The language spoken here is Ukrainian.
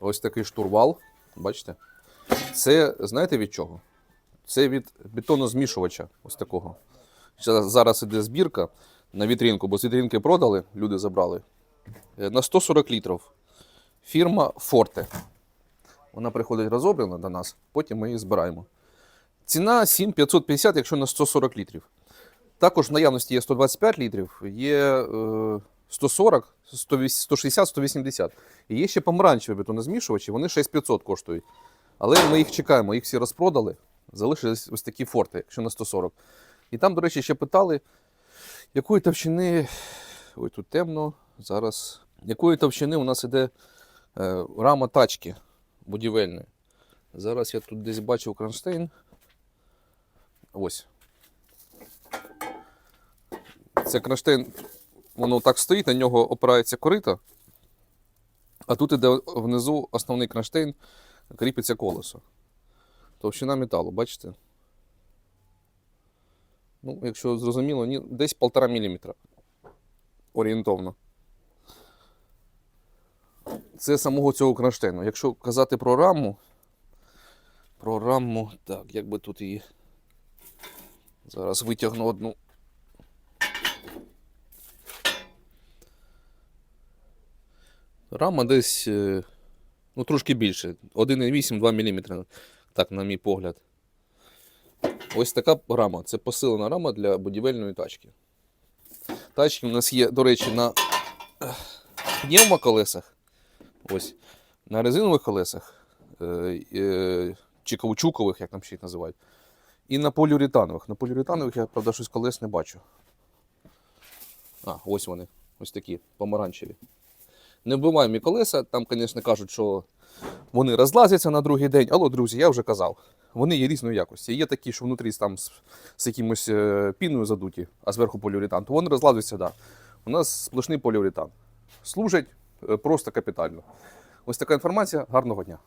Ось такий штурвал. Бачите? Це знаєте від чого? Це від бетонозмішувача. Ось такого. Зараз, іде збірка на вітринку, бо з вітринки продали, люди забрали. Е, На 140 літрів. Фірма Forte. Вона приходить розроблена до нас, потім ми її збираємо. Ціна 7550, якщо на 140 літрів. Також в наявності є 125 літрів, є е, 140, 160, 180. І є ще помаранчеві бетонозмішувачі, вони 6500 коштують. Але ми їх чекаємо, їх всі розпродали. Залишились ось такі форти, якщо на 140. І там, до речі, ще питали, якої товщини. Ой, тут темно. Зараз. Якої товщини у нас іде е, рама тачки будівельної. Зараз я тут десь бачив кронштейн. Ось. Це кронштейн, воно так стоїть, на нього опирається корита. А тут іде внизу основний кронштейн, кріпиться колесо. Товщина металу, бачите? Ну, якщо зрозуміло, ні, десь 1,5 мм. Орієнтовно. Це самого цього кронштейну. Якщо казати про раму, про раму, так, як би тут її. Зараз витягну одну. Рама десь е, ну, трошки більше. 1,8-2 мм. Так, на мій погляд. Ось така рама. Це посилена рама для будівельної тачки. Тачки у нас є, до речі, на пневмоколесах. Ось. На резинових колесах. Е, е, чи каучукових, як там ще їх називають. І на поліуретанових. На поліуретанових я, правда, щось колес не бачу. А, ось вони. Ось такі, помаранчеві. Не вбиваємо колеса. Там, звісно, кажуть, що вони розлазяться на другий день. Але, друзі, я вже казав, вони є різної якості. Є такі, що внутрі там з, з якимось е, піною задуті, а зверху поліуретан, то вони розлазяться, да. У нас сплошний поліуретан. Служать е, просто капітально. Ось така інформація. Гарного дня.